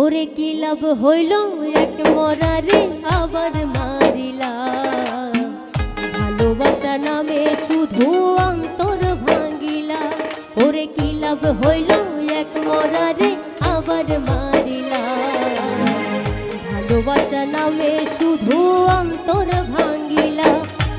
ওরে কি লাভ হইল এক মরারে আবার মারিলা? ভালোবাসা নামে শুধু অন্তর ভাঙ্গিলা। ওরে কি লাভ হইল এক মরারে আবার মারিলা? ভালোবাসা নামে শুধু অন্তর ভাঙ্গিলা।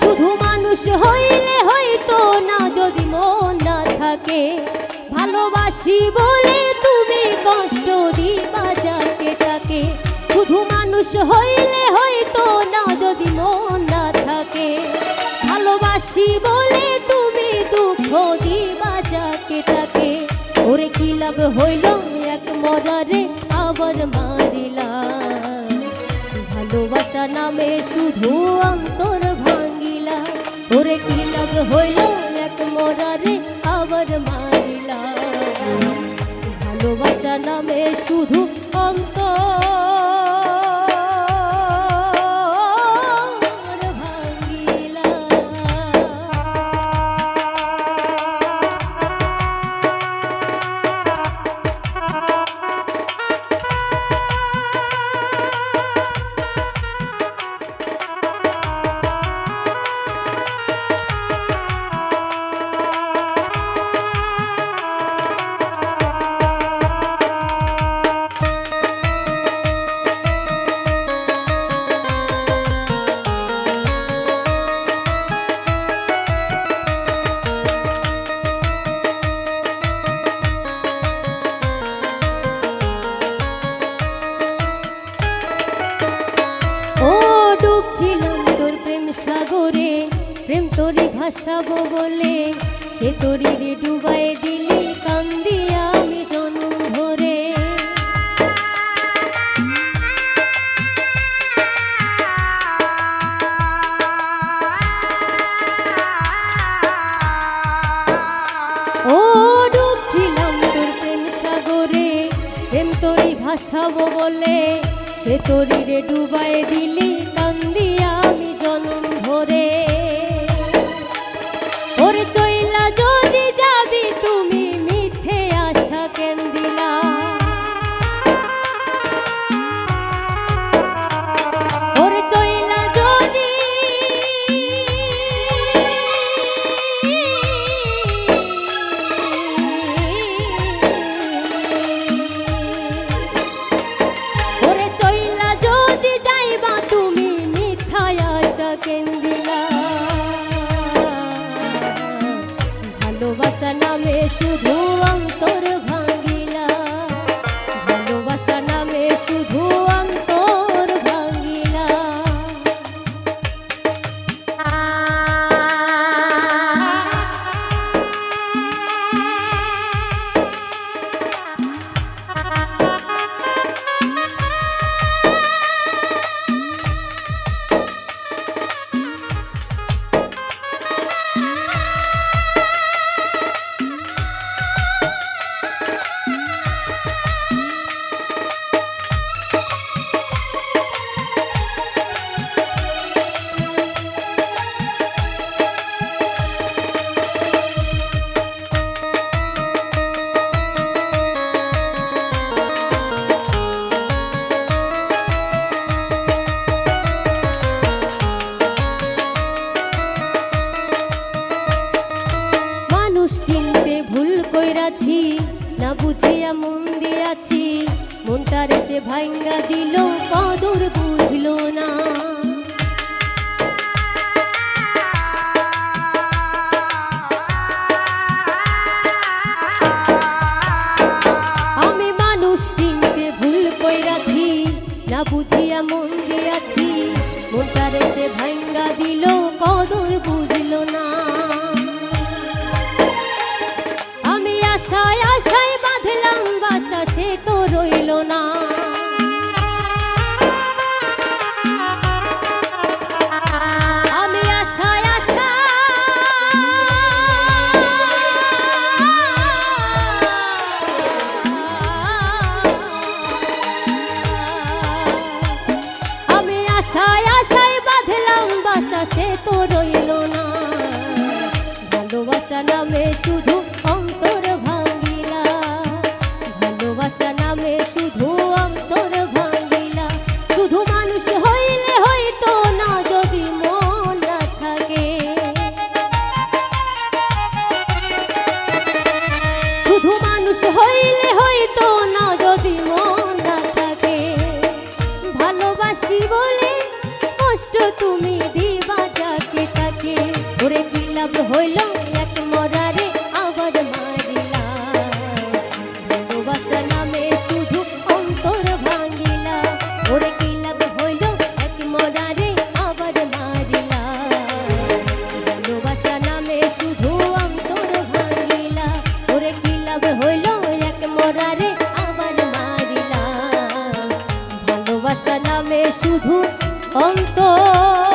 শুধু মানুষ হইলে হয়তো না যদি মন না থাকে। ভালোবাসি বলে মানুষ হইলে হয়তো না যদি মন না থাকে। ভালোবাসি বলে তুমি দুঃখ দিবা যাকে তাকে। ওরে কি লাভ হইল এক মরারে আবার মারিলা ভালোবাসা নামে শুধু অন্তর ভাঙ্গিলা ওরে কি লাভ হইল এক মরারে আবার মারিলা ভালোবাসা নামে শুধু অন্তর ভাসাবো বলে, সে তোরি রে ডুবাই দিলি, কান্দি আমি জনম ভরে। ও ডুবছিলাম তোর প্রেম সাগরে, প্রেম তোরি ভাসাবো বলে, সে তোরি রে ডুবাই দিলি, কান্দি আমি জনম ভরে। শুধু মন দিয়াছি, মনটারে সে ভাঙ্গা দিল কদর বুঝল না। আমি মানুষ চিনতে ভুল কইরাছি, না বুঝিয়া আশায় আশায় বাঁধলাম বাসা সে তো রইল তুমি দিবা যাকে তাকে। ওরে কি লাভ হইল? এক মরারে আবার মারিলা। ভালোবাসা নামে শুধু অন্তর ভাঙিলা। ওরে কি লাভ হইল? এক মরারে আবার মারিলা। ভালোবাসা নামে শুধু অন্তর ভাঙিলা। ওরে কি লাভ হইল? এক মরারে আবার মারিলা। ভালোবাসা নামে শুধু 放松